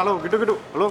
Hello കിട്ടു കിട്ടു. Hello?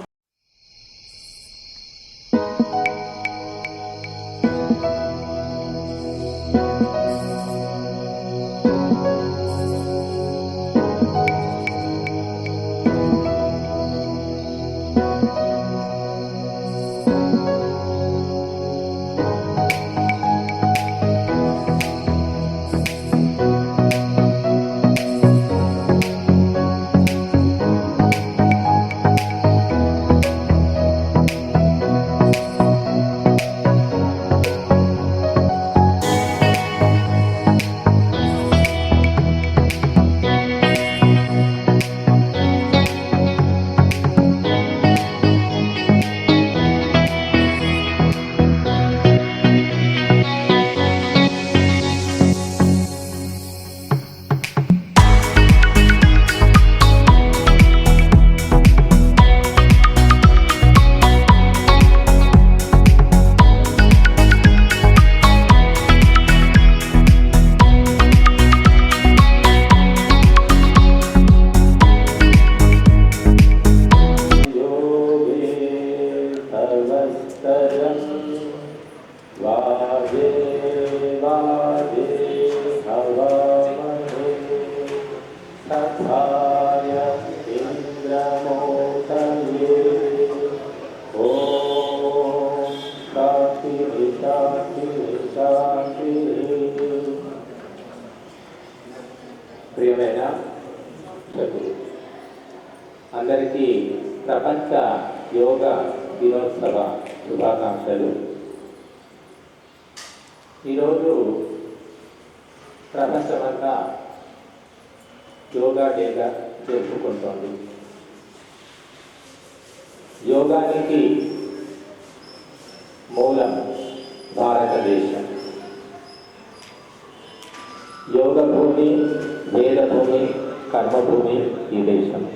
కర్మభూమి ఈ దేశం.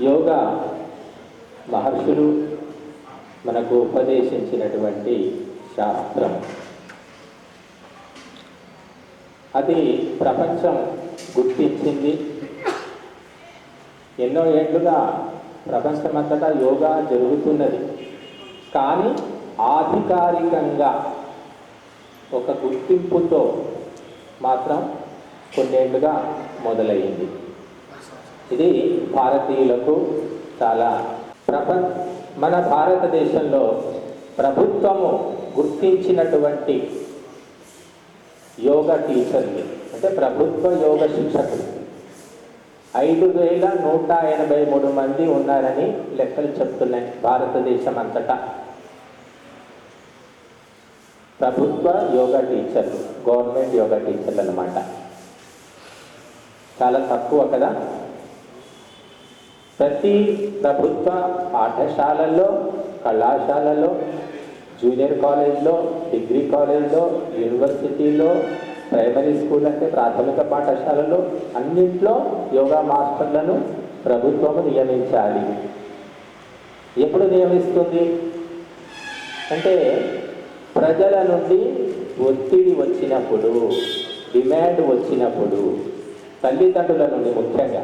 యోగా మహర్షులు మనకు ఉపదేశించినటువంటి శాస్త్రం. అది ప్రపంచం గుర్తించింది. ఎన్నో ఏళ్ళుగా ప్రపంచమంతటా యోగా జరుగుతున్నది. కానీ ఆధికారికంగా ఒక గుర్తింపుతో మాత్రం కొన్నేళ్ళుగా మొదలయ్యింది ఇది భారతీయులకు చాలా ప్రపంచ మన భారతదేశంలో ప్రభుత్వము గుర్తించినటువంటి యోగా టీచర్లు అంటే ప్రభుత్వ యోగ శిక్షకులు. ఐదు వేల నూట ఎనభై మూడు మంది ఉన్నారని లెక్కలు చెప్తున్నాయి భారతదేశం అంతటా ప్రభుత్వ యోగా టీచర్లు గవర్నమెంట్ యోగా టీచర్లు అన్నమాట. చాలా తక్కువ కదా? ప్రతి ప్రభుత్వ పాఠశాలల్లో కళాశాలలో జూనియర్ కాలేజ్లో డిగ్రీ కాలేజ్లో యూనివర్సిటీలో ప్రైమరీ స్కూల్ అంటే ప్రాథమిక పాఠశాలలో అన్నింట్లో యోగా మాస్టర్లను ప్రభుత్వము నియమించాలి. ఎప్పుడు నియమిస్తుంది? అంటే ప్రజల నుండి ఒత్తిడి వచ్చినప్పుడు డిమాండ్ వచ్చినప్పుడు. తల్లిదండ్రుల నుండి ముఖ్యంగా.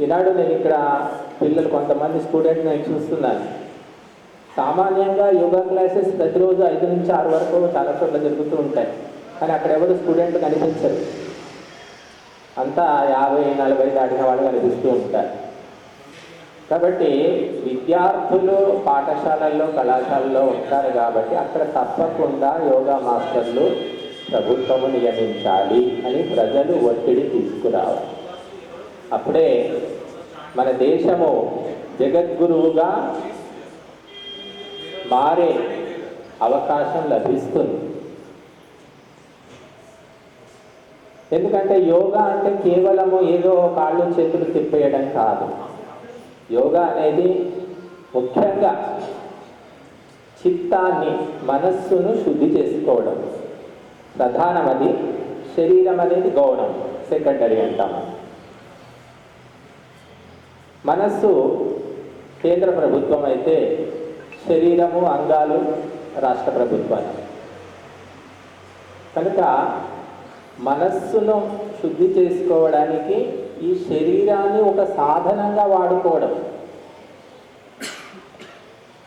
ఈనాడు నేను ఇక్కడ పిల్లలు కొంతమంది స్టూడెంట్ నేను చూస్తున్నాను. సామాన్యంగా యోగా క్లాసెస్ ప్రతిరోజు ఐదు నుంచి ఆరు వరకు చాలా చోట్ల జరుగుతూ ఉంటాయి. కానీ అక్కడ ఎవరు స్టూడెంట్ కనిపించరు. అంతా యాభై నలభై దాటిన వాళ్ళు కనిపిస్తూ ఉంటారు. కాబట్టి విద్యార్థులు పాఠశాలల్లో కళాశాలలో ఉంటారు కాబట్టి అక్కడ తప్పకుండా యోగా మాస్టర్లు ప్రభుత్వము నియమించాలి అని ప్రజలు ఒత్తిడి తీసుకురావాలి. అప్పుడే మన దేశము జగద్గురువుగా మారే అవకాశం లభిస్తుంది. ఎందుకంటే యోగా అంటే కేవలము ఏదో కాళ్ళు చేతులు తిప్పేయడం కాదు. యోగా అనేది ముఖ్యంగా చిత్తాన్ని మనస్సును శుద్ధి చేసుకోవడం. ప్రధానమది శరీరం అనేది గౌణం సెకండరీ అంటాం. మనస్సు కేంద్ర ప్రభుత్వం అయితే శరీరము అంగాలు రాష్ట్ర ప్రభుత్వాలు. కనుక మనస్సును శుద్ధి చేసుకోవడానికి ఈ శరీరాన్ని ఒక సాధనంగా వాడుకోవడం.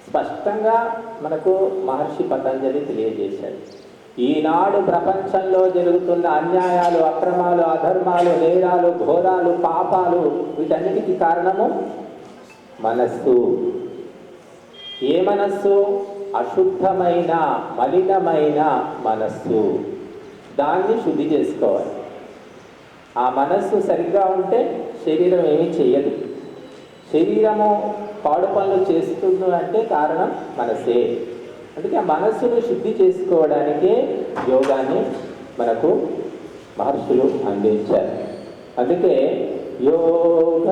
స్పష్టంగా మనకు మహర్షి పతంజలి తెలియజేశాడు ఈనాడు ప్రపంచంలో జరుగుతున్న అన్యాయాలు అక్రమాలు అధర్మాలు నేరాలు ఘోరాలు పాపాలు వీటన్నిటికీ కారణము మనస్సు. ఏ మనస్సు? అశుద్ధమైన మలినమైన మనస్సు. దాన్ని శుద్ధి చేసుకోవాలి. ఆ మనస్సు సరిగ్గా ఉంటే శరీరం ఏమీ చెయ్యదు శరీరము పాడు పనులు చేస్తుంది అంటే కారణం మనసే. అందుకే ఆ మనస్సును శుద్ధి చేసుకోవడానికే యోగాన్ని మనకు మహర్షులు అందించారు. అందుకే యోగ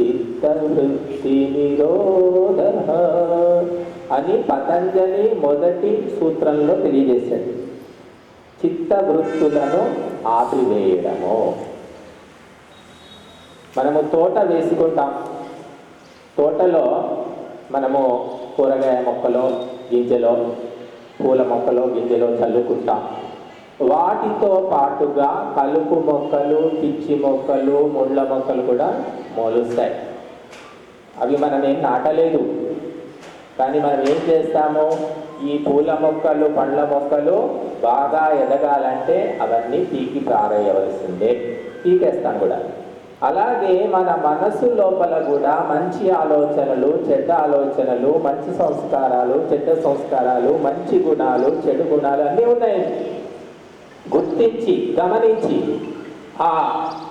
చిత్తవృత్తి నిరోధ అని పతంజలి మొదటి సూత్రంలో తెలియజేశాడు. చిత్తవృత్తులను ఆపివేయడము. మనము తోట వేసుకుంటాం. తోటలో మనము కూరగాయ మొక్కలో గింజలో పూల మొక్కలో గింజలో చల్లుకుంటాం. వాటితో పాటుగా కలుపు మొక్కలు పిచ్చి మొక్కలు ముళ్ళ మొక్కలు కూడా మొలుస్తాయి. అవి మనం ఏం నాటలేదు. కానీ మనం ఏం చేస్తాము? ఈ పూల మొక్కలు పండ్ల మొక్కలు బాగా ఎదగాలంటే అవన్నీ పీకి పారేయవలసిందే. పీకేస్తాం కూడా. అలాగే మన మనసు లోపల కూడా మంచి ఆలోచనలు చెడ్డ ఆలోచనలు మంచి సంస్కారాలు చెడ్డ సంస్కారాలు మంచి గుణాలు చెడు గుణాలు అన్నీ ఉన్నాయి. గుర్తించి గమనించి ఆ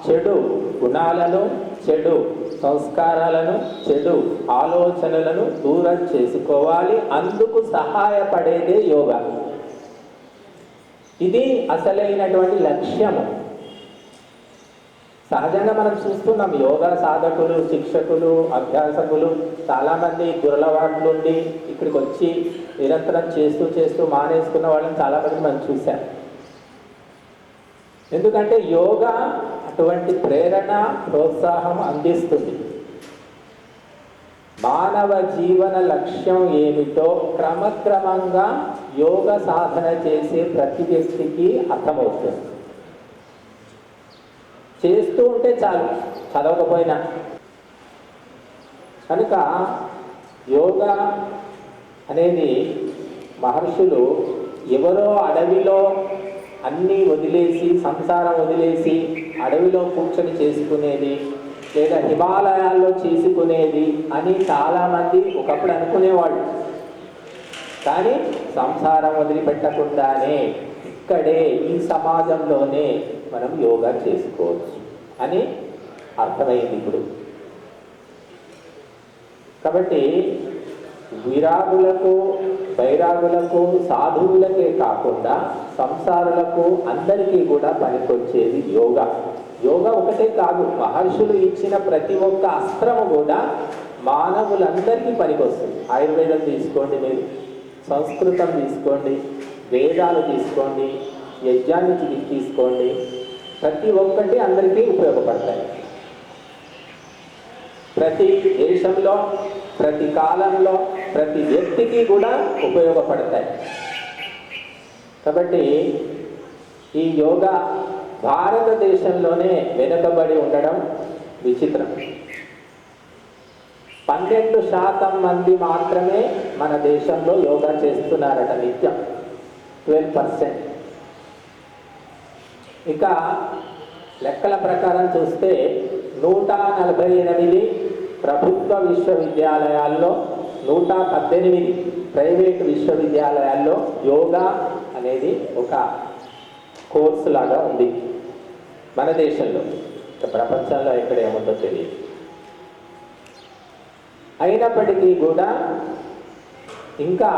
చెడు గుణాలను చెడు సంస్కారాలను చెడు ఆలోచనలను దూరం చేసుకోవాలి. అందుకు సహాయపడేదే యోగా. ఇది అసలైనటువంటి లక్ష్యము. సహజంగా మనం చూస్తున్నాం యోగా సాధకులు శిక్షకులు అభ్యాసకులు చాలామంది దురలవాట్ల నుండి ఇక్కడికి వచ్చి నిరంతరం చేస్తూ చేస్తూ మానేసుకున్న వాళ్ళని చాలామంది మనం చూశాం. ఎందుకంటే యోగా అటువంటి ప్రేరణ ప్రోత్సాహం అందిస్తుంది. మానవ జీవన లక్ష్యం ఏమిటో క్రమక్రమంగా యోగ సాధన చేసే ప్రతి వ్యక్తికి అర్థమవుతుంది. చేస్తూ ఉంటే చాలు చదవకపోయినా. కనుక యోగా అనేది మహర్షులు ఎవరో అడవిలో అన్నీ వదిలేసి సంసారం వదిలేసి అడవిలో కూర్చొని చేసుకునేది లేదా హిమాలయాల్లో చేసుకునేది అని చాలామంది ఒకప్పుడు అనుకునేవాళ్ళు. కానీ సంసారం వదిలిపెట్టకుండానే ఇక్కడే ఈ సమాజంలోనే మనం యోగా చేసుకోవచ్చు అని అర్థమైంది ఇప్పుడు. కాబట్టి విరాగులకు బైరాగులకు సాధువులకే కాకుండా సంసారులకు అందరికీ కూడా పనికొచ్చేది యోగా. యోగా ఒకటే కాదు మహర్షులు ఇచ్చిన ప్రతి ఒక్క అస్త్రము కూడా మానవులందరికీ పనికొస్తుంది. ఆయుర్వేదం తీసుకోండి మీరు సంస్కృతం తీసుకోండి వేదాలు తీసుకోండి యజ్ఞాన్ని తీ- తీసుకోండి. ప్రతి ఒక్కటి అందరికీ ఉపయోగపడతాయి. ప్రతి దేశంలో ప్రతి కాలంలో ప్రతి వ్యక్తికి కూడా ఉపయోగపడతాయి. కాబట్టి ఈ యోగా భారతదేశంలోనే వెనుకబడి ఉండడం విచిత్రం. పన్నెండు శాతం మంది మాత్రమే మన దేశంలో యోగా చేస్తున్నారట నిత్యం. Twelve percent. ఇక లెక్కల ప్రకారం చూస్తే నూట నలభై ఎనిమిది ప్రభుత్వ విశ్వవిద్యాలయాల్లో నూట పద్దెనిమిది ప్రైవేట్ విశ్వవిద్యాలయాల్లో యోగా అనేది ఒక కోర్సు లాగా ఉంది మన దేశంలో. ప్రపంచంలో ఎక్కడ ఏముందో తెలియదు. అయినప్పటికీ కూడా ఇంకా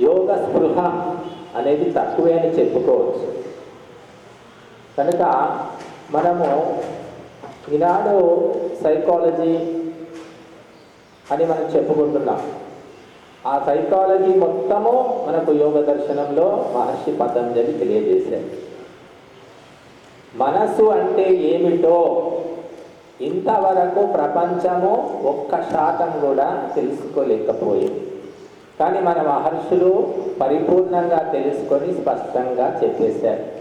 యోగ స్పృహ అనేది తక్కువే అని చెప్పుకోవచ్చు. కనుక మనము ఈనాడు సైకాలజీ అని మనం చెప్పుకుంటున్నాం. ఆ సైకాలజీ మొత్తము మనకు యోగ దర్శనంలో మహర్షి పతంజలి తెలియజేశారు. మనసు అంటే ఏమిటో ఇంతవరకు ప్రపంచము ఒక్క శాతం కూడా తెలుసుకోలేకపోయింది. కానీ మన మహర్షులు పరిపూర్ణంగా తెలుసుకొని స్పష్టంగా చెప్పేశారు.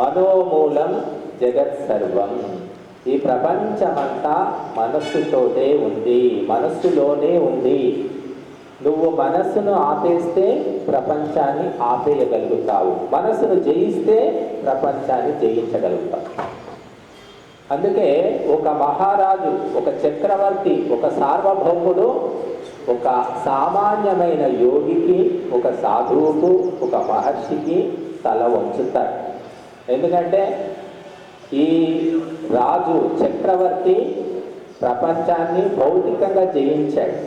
మనోమూలం జగత్ సర్వం. ఈ ప్రపంచమంతా మనస్సుతోటే ఉంది మనస్సులోనే ఉంది. నువ్వు మనస్సును ఆపేస్తే ప్రపంచాన్ని ఆపేయగలుగుతావు. మనస్సును జయిస్తే ప్రపంచాన్ని జయించగలుగుతావు. అందుకే ఒక మహారాజు ఒక చక్రవర్తి ఒక సార్వభౌముడు ఒక సామాన్యమైన యోగికి ఒక సాధువుకు ఒక మహర్షికి తల వంచుతారు. ఎందుకంటే ఈ రాజు చక్రవర్తి ప్రపంచాన్ని భౌతికంగా జయించాడు.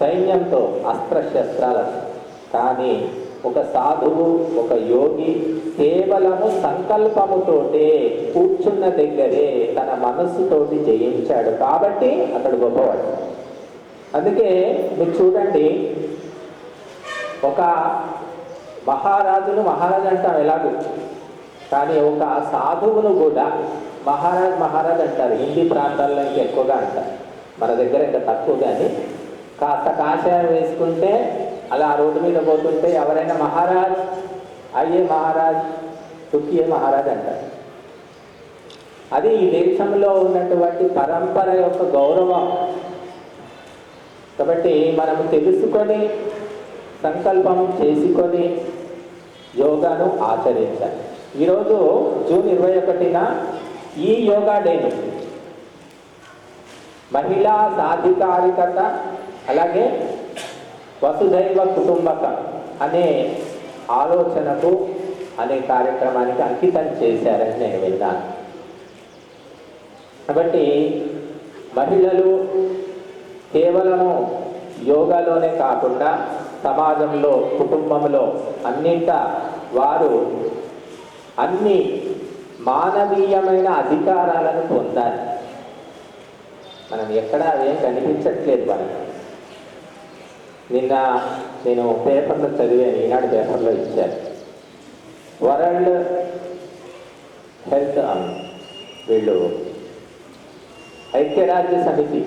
సైన్యంతో అస్త్రశస్త్రాలతో కానీ ఒక సాధువు ఒక యోగి కేవలము సంకల్పముతోటే కూర్చున్న దగ్గరే తన మనస్సుతోటి జయించాడు. కాబట్టి అతడు గొప్పవాడు. అందుకే మీరు చూడండి ఒక మహారాజును మహారాజు అంటాం ఎలాగో. కానీ ఒక సాధువును కూడా మహారాజ్ మహారాజ్ అంటారు. హిందీ ప్రాంతాల్లో ఇంకా ఎక్కువగా అంటారు. మన దగ్గర ఇంకా తక్కువ కానీ. కాస్త కాషాయం వేసుకుంటే అలా రోడ్డు మీద పోతుంటే ఎవరైనా మహారాజ్ అయ్యే మహారాజ్ తుక్కియే మహారాజ్ అంటారు. అది ఈ దేశంలో ఉన్నటువంటి పరంపర యొక్క గౌరవం. కాబట్టి మనం తెలుసుకొని సంకల్పం చేసుకొని యోగాను ఆచరించాలి. ఈరోజు జూన్ ఇరవై ఒకటిన ఈ యోగా డేను మహిళా సాధికారికత అలాగే వసుదైవ కుటుంబకం అనే ఆలోచనకు అనే కార్యక్రమానికి అంకితం చేశారని నేను విన్నాను. కాబట్టి మహిళలు కేవలము యోగాలోనే కాకుండా సమాజంలో కుటుంబంలో అన్నింట వారు అన్ని మానవీయమైన అధికారాలను పొందాలి. మనం ఎక్కడా అదేం కనిపించట్లేదు మనకి నిన్న నేను పేపర్లో చదివాను ఈనాడు పేపర్లో ఇచ్చాను వరల్డ్ హెల్త్ వీళ్ళు ఐక్యరాజ్య సమితి.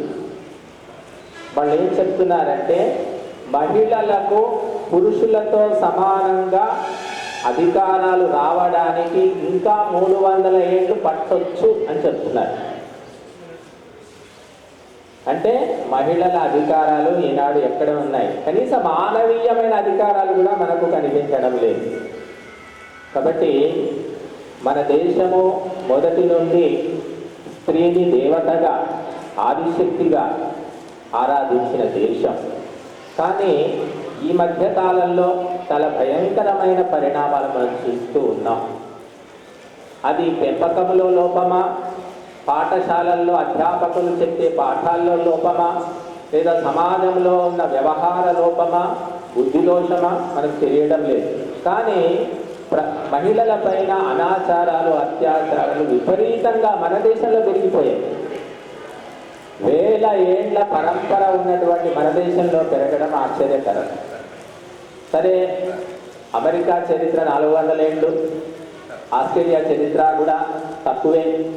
వాళ్ళు ఏం చెప్తున్నారంటే మహిళలకు పురుషులతో సమానంగా అధికారాలు రావడానికి ఇంకా మూడు వందల ఏళ్ళు పట్టొచ్చు అని చెప్తున్నారు. అంటే మహిళల అధికారాలు ఈనాడు ఎక్కడ ఉన్నాయి. కనీసం మానవీయమైన అధికారాలు కూడా మనకు కనిపించడం లేదు. కాబట్టి మన దేశము మొదటి నుండి స్త్రీని దేవతగా ఆదిశక్తిగా ఆరాధించిన దేశం. కానీ ఈ మధ్య కాలంలో చాలా భయంకరమైన పరిణామాలు మనం చూస్తూ ఉన్నాం. అది పెంపకంలో లోపమా? పాఠశాలల్లో అధ్యాపకులు చెప్పే పాఠాల్లో లోపమా? లేదా సమాజంలో ఉన్న వ్యవహార లోపమా? బుద్ధి దోషమా? మనకు తెలియడం లేదు. కానీ ప్ర మహిళల పైన అనాచారాలు అత్యాచారాలు విపరీతంగా మన దేశంలో పెరిగిపోయాయి. వేల ఏండ్ల పరంపర ఉన్నటువంటి మన దేశంలో పెరగడం ఆశ్చర్యకరం. సరే అమెరికా చరిత్ర నాలుగు వందల ఏళ్ళు ఆస్ట్రేలియా చరిత్ర కూడా తక్కువే.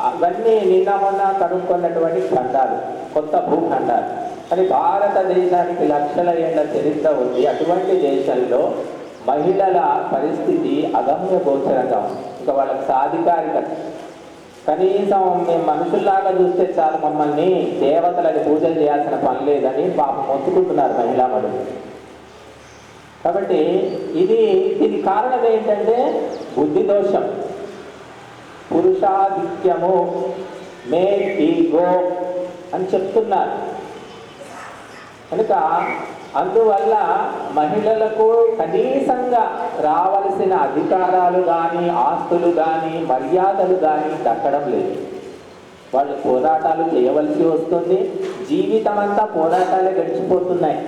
అవన్నీ నిన్న మొన్న కనుక్కున్నటువంటి ఖండాలు కొత్త భూఖండాలు. కానీ భారతదేశానికి లక్షల ఏళ్ళ చరిత్ర ఉంది. అటువంటి దేశంలో మహిళల పరిస్థితి అగమ్య గోచరంగా ఉంది. ఇంకా వాళ్ళకి సాధికారికత. కనీసం మేము మనుషుల్లాగా చూస్తే చాలు మమ్మల్ని దేవతలని పూజలు చేయాల్సిన పని లేదని పాపం మొత్తుకుంటున్నారు మహిళా మనులు కాబట్టి ఇది ఇది కారణం ఏంటంటే బుద్ధి దోషం. పురుషాధిక్యము మే ఈగో అని చెప్తున్నారు. కనుక అందువల్ల మహిళలకు కనీసంగా రావలసిన అధికారాలు కానీ ఆస్తులు కానీ మర్యాదలు కానీ దక్కడం లేదు. వాళ్ళు పోరాటాలు చేయవలసి వస్తుంది. జీవితం అంతా పోరాటాలే గడిచిపోతున్నాయి.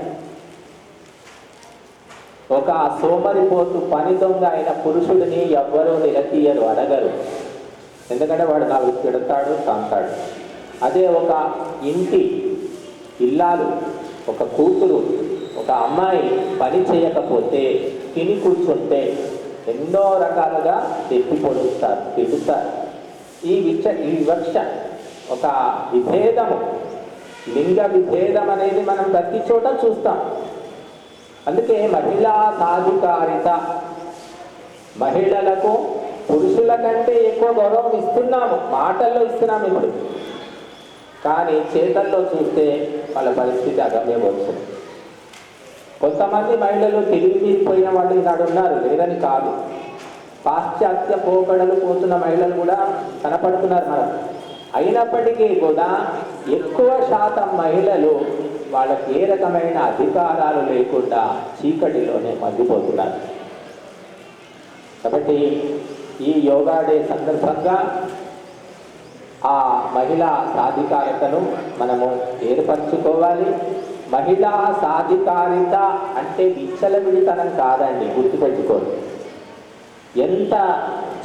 ఒక సోమరిపోతు పని దొంగ అయిన పురుషుడిని ఎవ్వరూ నిలతీయరు అడగరు. ఎందుకంటే వాడు నాకు తిడతాడు తంతాడు. అదే ఒక ఇంటి ఇల్లాలు ఒక కూతురు ఒక అమ్మాయి పని చేయకపోతే తిని కూర్చుంటే ఎన్నో రకాలుగా తెప్పి పొడుస్తారు తిప్పుతారు. ఈ విచ ఈ వివక్ష ఒక విభేదము. లింగ విభేదం అనేది మనం ప్రతి చోట చూస్తాం. అందుకే మహిళా సాధికారిత మహిళలకు పురుషుల కంటే ఎక్కువ గౌరవం ఇస్తున్నాము. మాటల్లో ఇస్తున్నాము ఇప్పుడు. కానీ చేతల్లో చూస్తే వాళ్ళ పరిస్థితి అగమ్యవచ్చు కొంతమంది మహిళలు తిరిగి తీరిపోయిన వాళ్ళు ఈనాడు ఉన్నారు. లేదని కాదు. పాశ్చాత్య పోకడలు పోతున్న మహిళలు కూడా కనపడుతున్నారు మనకు అయినప్పటికీ కూడా ఎక్కువ శాతం మహిళలు వాళ్ళకి ఏ రకమైన అధికారాలు లేకుండా చీకటిలోనే మగ్గిపోతున్నారు కాబట్టి ఈ యోగా డే సందర్భంగా ఆ మహిళా సాధికారతను మనము ఏర్పరచుకోవాలి. మహిళా సాధికారిత అంటే విచ్చలవిడితనం కాదండి గుర్తుపెట్టుకోండి. ఎంత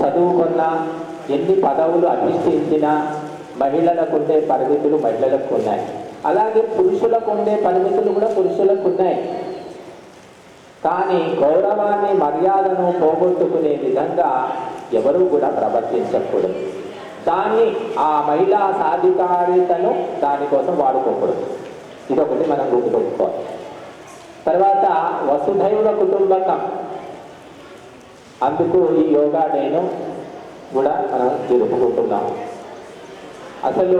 చదువుకున్నా ఎన్ని పదవులు అధిష్ఠించినా మహిళలకు ఉండే పరిమితులు మహిళలకు ఉన్నాయి. అలాగే పురుషులకు ఉండే పరిమితులు కూడా పురుషులకు ఉన్నాయి. కానీ గౌరవాన్ని మర్యాదను పోగొట్టుకునే విధంగా ఎవరూ కూడా ప్రవర్తించకూడదు. దాన్ని ఆ మహిళా సాధికారితను దానికోసం వాడుకోకూడదు. ఇదొకటి మనం గుర్తుపెట్టుకోవాలి. తర్వాత వసుధైవ కుటుంబకం. అందుకు ఈ యోగా నేను కూడా మనం జరుపుకుంటున్నాం. అసలు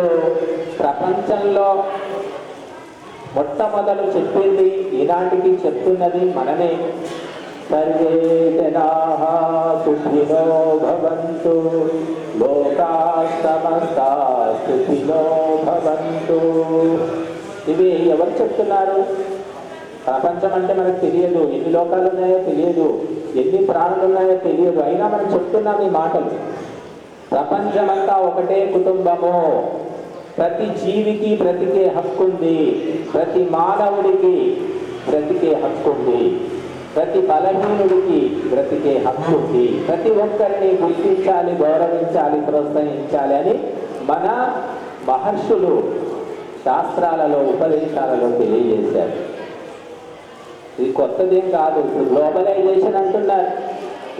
ప్రపంచంలో మొట్టమొదలు చెప్పింది ఈనాటికి చెప్తున్నది మనమే. సర్వే జనాః సుఖినో భవంతు. లోకా సమస్తా సుఖినో భవంతు. ఇవి ఎవరు చెప్తున్నారు? ప్రపంచం అంటే మనకు తెలియదు. ఎన్ని లోకాలు ఉన్నాయో తెలియదు. ఎన్ని ప్రాణులు ఉన్నాయో తెలియదు. అయినా మనం చెప్తున్నాం ఈ మాటలు. ప్రపంచమంతా ఒకటే కుటుంబము. ప్రతి జీవికి బ్రతికే హక్కు ఉంది. ప్రతి మానవుడికి బ్రతికే హక్కు ఉంది. ప్రతి బలహీనుడికి బ్రతికే హక్కు ఉంది. ప్రతి ఒక్కరిని గుర్తించాలి గౌరవించాలి ప్రోత్సహించాలి అని మన మహర్షులు శాస్త్రాలలో ఉపదేశాలలో తెలియజేశారు. ఇది కొత్తదేం కాదు. ఇప్పుడు గ్లోబలైజేషన్ అంటున్నారు.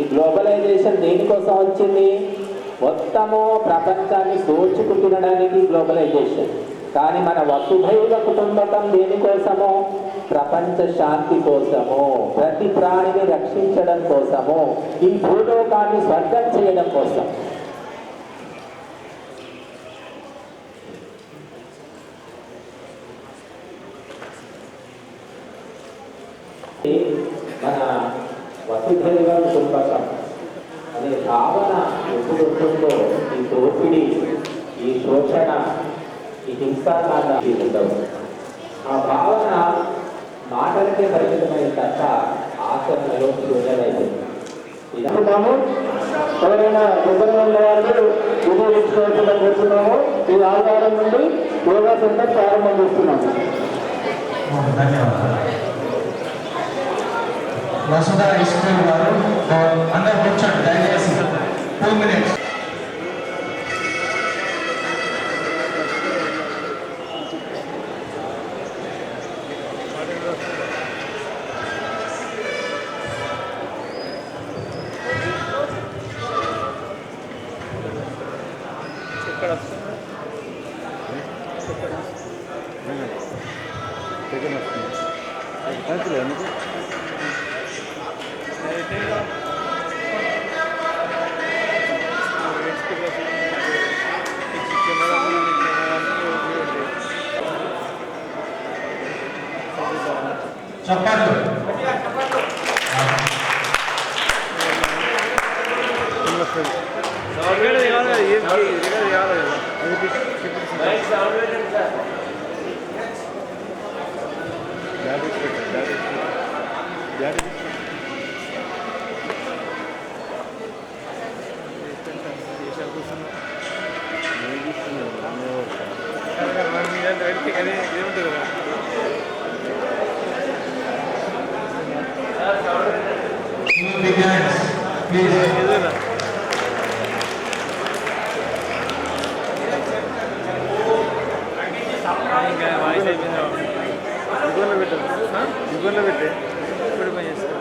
ఈ గ్లోబలైజేషన్ దేనికోసం వచ్చింది? మొత్తము ప్రపంచాన్ని దోచుకు తినడానికి గ్లోబలైజేషన్. కానీ మన వసుధైవ కుటుంబకం దేనికోసము? ప్రపంచ శాంతి కోసము ప్రతి ప్రాణిని రక్షించడం కోసము ఈ భూలోకాన్ని స్వర్గం చేయడం కోసం మన వసుధైవ కుటుంబకం అనే భావన ఎప్పుడు ఉంటుందో ఈ దోపిడి ఈ శోషణ ఈ హింసాకాండాలు ఉండవు ఆ భావన మాటలకే పరిమితమైన తప్ప ఆచరణలో శూన్యమైంది ఇలా ఎవరైనా ఇబ్బంది ఉన్న వాళ్ళు కోరుతున్నాము. ఈ ఆధారం నుండి యోగా సెంటర్ ప్రారంభం చేస్తున్నాము. ధన్యవాదాలు. వసుధ స్కూల్ వారు అందరు కూర్చోండి దయచేసి. Two minutes. Big hands please ఇబ్బంది పెట్టి ఇప్పుడు పని చేస్తా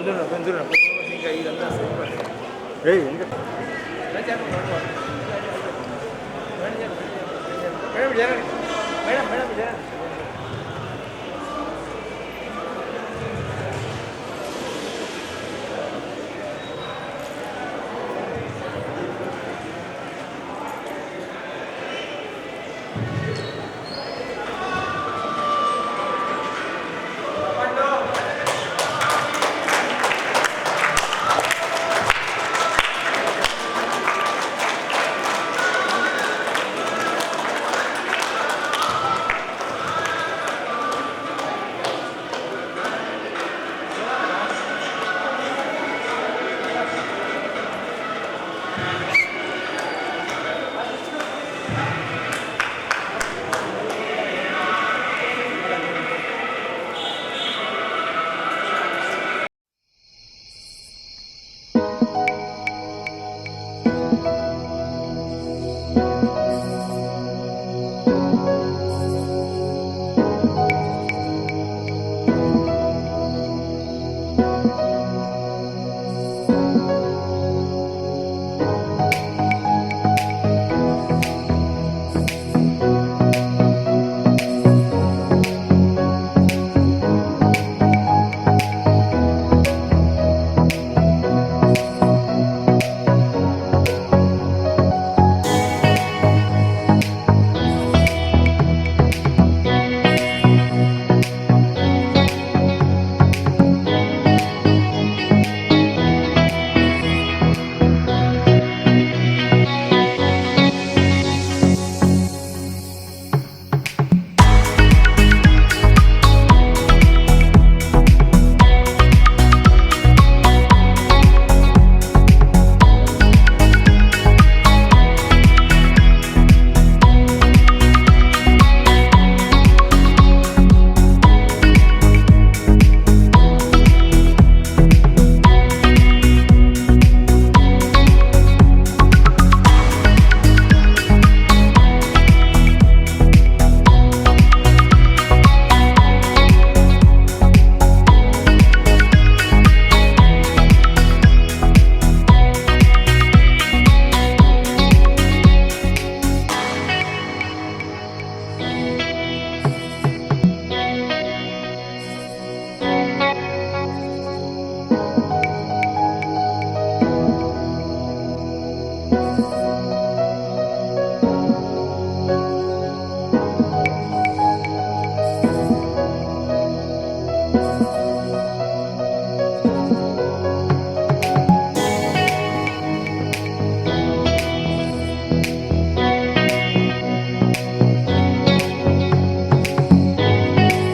దూరం కొంచెం దూరం ఇంకా ఇదంతా సరిపోతుంది ఏయ్ ఇంకా మేడం జరగండి మేడం మేడం జరగండి